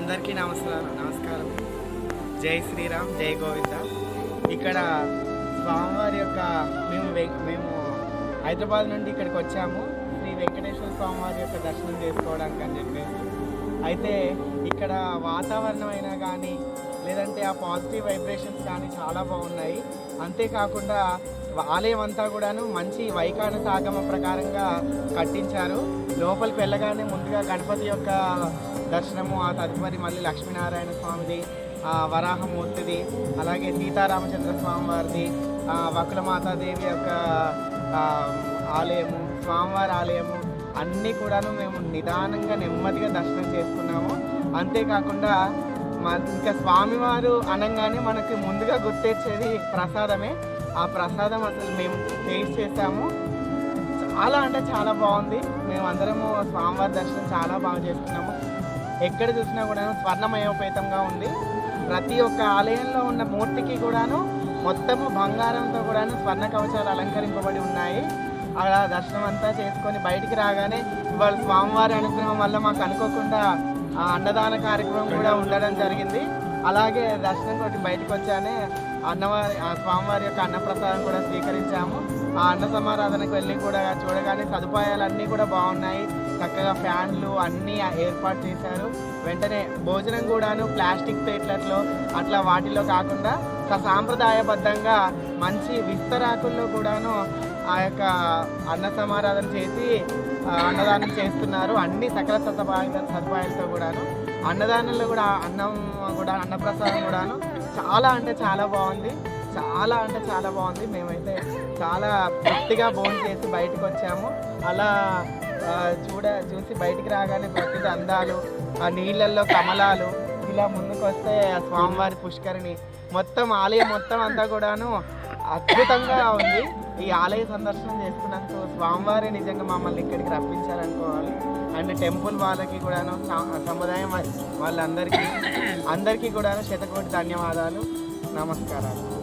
అందరికీ నమస్కారం నమస్కారం. జై శ్రీరామ్ జై గోవింద. ఇక్కడ స్వామివారి యొక్క మేము మేము హైదరాబాద్ నుండి ఇక్కడికి వచ్చాము. శ్రీ వెంకటేశ్వర స్వామివారి యొక్క దర్శనం చేసుకోవడానికి అని చెప్పేసి. అయితే ఇక్కడ వాతావరణం అయినా కానీ లేదంటే ఆ పాజిటివ్ వైబ్రేషన్స్ కానీ చాలా బాగున్నాయి. అంతేకాకుండా ఆలయం అంతా కూడాను మంచి వైకాన సాగమ ప్రకారంగా కట్టించారు. లోపలికి వెళ్ళగానే ముందుగా గణపతి యొక్క దర్శనము ఆ తదుపరి మళ్ళీ లక్ష్మీనారాయణ స్వామిది వరాహమూర్తిది అలాగే సీతారామచంద్ర స్వామి వారిది వకులమాతాదేవి యొక్క ఆలయము స్వామివారి ఆలయము అన్నీ కూడాను మేము నిదానంగా నెమ్మదిగా దర్శనం చేసుకున్నాము. అంతేకాకుండా మ- ఇంకా స్వామివారు అనగానే మనకి ముందుగా గుర్తొచ్చేది ప్రసాదమే. ఆ ప్రసాదం అసలు మేము టేస్ట్ చేసాము. చాలా అంటే చాలా బాగుంది. మేము అందరము స్వామివారి దర్శనం చాలా బాగా చేసుకున్నాము. ఎక్కడ చూసినా కూడా స్వర్ణమయోపేతంగా ఉంది. ప్రతి ఒక్క ఆలయంలో ఉన్న మూర్తికి కూడాను మొత్తము బంగారంతో కూడాను స్వర్ణ కవచాలు అలంకరింపబడి ఉన్నాయి. అలా దర్శనం అంతా చేసుకొని బయటికి రాగానే ఇవాళ స్వామివారి అనుగ్రహం వల్ల మాకు అనుకోకుండా ఆ అన్నదాన కార్యక్రమం కూడా ఉండడం జరిగింది. అలాగే దర్శనం కొట్టి బయటకు వచ్చానే అన్నవారి స్వామివారి యొక్క అన్నప్రసాదం కూడా స్వీకరించాము. ఆ అన్న సమారాధనకు వెళ్ళి కూడా చూడగానే సదుపాయాలన్నీ కూడా బాగున్నాయి. చక్కగా ఫ్యాన్లు అన్నీ ఏర్పాటు చేశారు. వెంటనే భోజనం కూడాను ప్లాస్టిక్ ప్లేట్లలో అట్లా వాటిలో కాకుండా ఒక సాంప్రదాయబద్ధంగా మంచి విస్తరాకుల్లో కూడాను ఆ యొక్క అన్న సమారాధన చేసి అన్నదానం చేస్తున్నారు. అన్ని సకల సదుపాయాల సదుపాయాలతో కూడాను. అన్నదానంలో కూడా అన్నం కూడా అన్నప్రసాదం కూడాను చాలా అంటే చాలా బాగుంది. చాలా అంటే చాలా బాగుంది. మేమైతే చాలా తృప్తిగా భోజనం చేసి బయటకు వచ్చాము అలా చూడ చూసి బయటికి రాగానే ప్రకృతి అందాలు ఆ నీళ్ళల్లో కమలాలు ఇలా ముందుకు వస్తే ఆ స్వామివారి పుష్కరిణి. మొత్తం ఆలయం మొత్తం అంతా కూడాను అద్భుతంగా ఉంది. ఈ ఆలయ సందర్శనం చేసుకున్నందుకు స్వామివారి నిజంగా మమ్మల్ని ఇక్కడికి రప్పించారనుకోవాలి. అండ్ టెంపుల్ వాళ్ళకి కూడాను సా- సముదాయం వాళ్ళందరికీ అందరికీ కూడాను శతకోటి ధన్యవాదాలు. నమస్కారాలు.